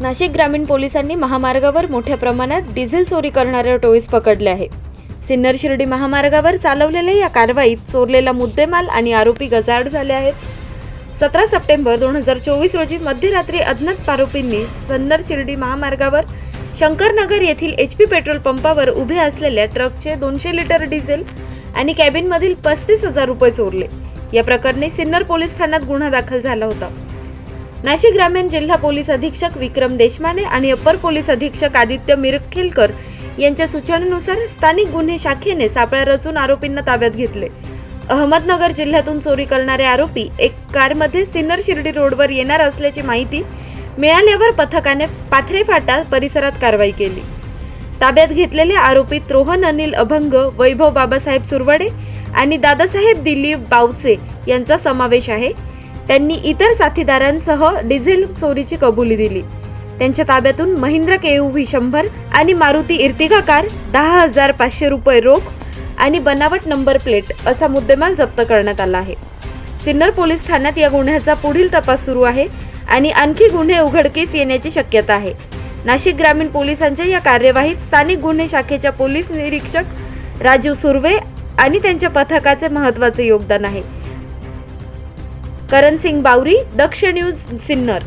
नाशिक ग्रामीण पोलिसांनी महामार्गावर मोठ्या प्रमाणात डिझेल चोरी करणाऱ्या टोळीस पकडले आहे. सिन्नर शिर्डी महामार्गावर चालवलेल्या या कारवाईत चोरलेला मुद्देमाल आणि आरोपी गजाआड झाले आहेत. सतरा सप्टेंबर दोन हजार चोवीस रोजी मध्यरात्री अज्ञात आरोपींनी सन्नर शिर्डी महामार्गावर शंकरनगर येथील एच पी पेट्रोल पंपावर उभे असलेल्या ट्रकचे दोनशे लिटर डिझेल आणि कॅबिनमधील पस्तीस हजार रुपये चोरले. या प्रकरणी सिन्नर पोलीस ठाण्यात गुन्हा दाखल झाला होता. नाशिक ग्रामीण जिल्हा पोलीस अधीक्षक विक्रम देशमाने आणि अप्पर पोलीस अधीक्षक आदित्य मिरखेलकर यांच्या सूचनेनुसार स्थानिक गुन्हे शाखेने सापळा रचून आरोपींना ताब्यात घेतले. अहमदनगर जिल्ह्यातून चोरी करणारे आरोपी एक कारमध्ये सिन्नर शिर्डी रोडवर येणार असल्याची माहिती मिळाल्यावर पथकाने पाथरे फाटा परिसरात कारवाई केली. ताब्यात घेतलेले आरोपी रोहन अनिल अभंग वैभव बाबासाहेब सुरवडे आणि दादासाहेब दिलीप बावचे यांचा समावेश आहे. त्यांनी इतर साथीदारांसह डिझेल चोरीची कबुली दिली. त्यांच्या ताब्यातून महिंद्रा केयूव्ही शंभर आणि मारुती इर्तिगा कार दहा हजार पाचशे रुपये रोख आणि बनावट नंबर प्लेट असा मुद्देमाल जप्त करण्यात आला आहे. सिन्नर पोलीस ठाण्यात या गुन्ह्याचा पुढील तपास सुरू आहे आणि आणखी गुन्हे उघडकीस येण्याची शक्यता आहे. नाशिक ग्रामीण पोलिसांच्या या कार्यवाहीत स्थानिक गुन्हे शाखेच्या पोलीस निरीक्षक राजीव सुर्वे आणि त्यांच्या पथकाचे महत्त्वाचे योगदान आहे. करण सिंग बावरी दक्ष न्यूज सिन्नर.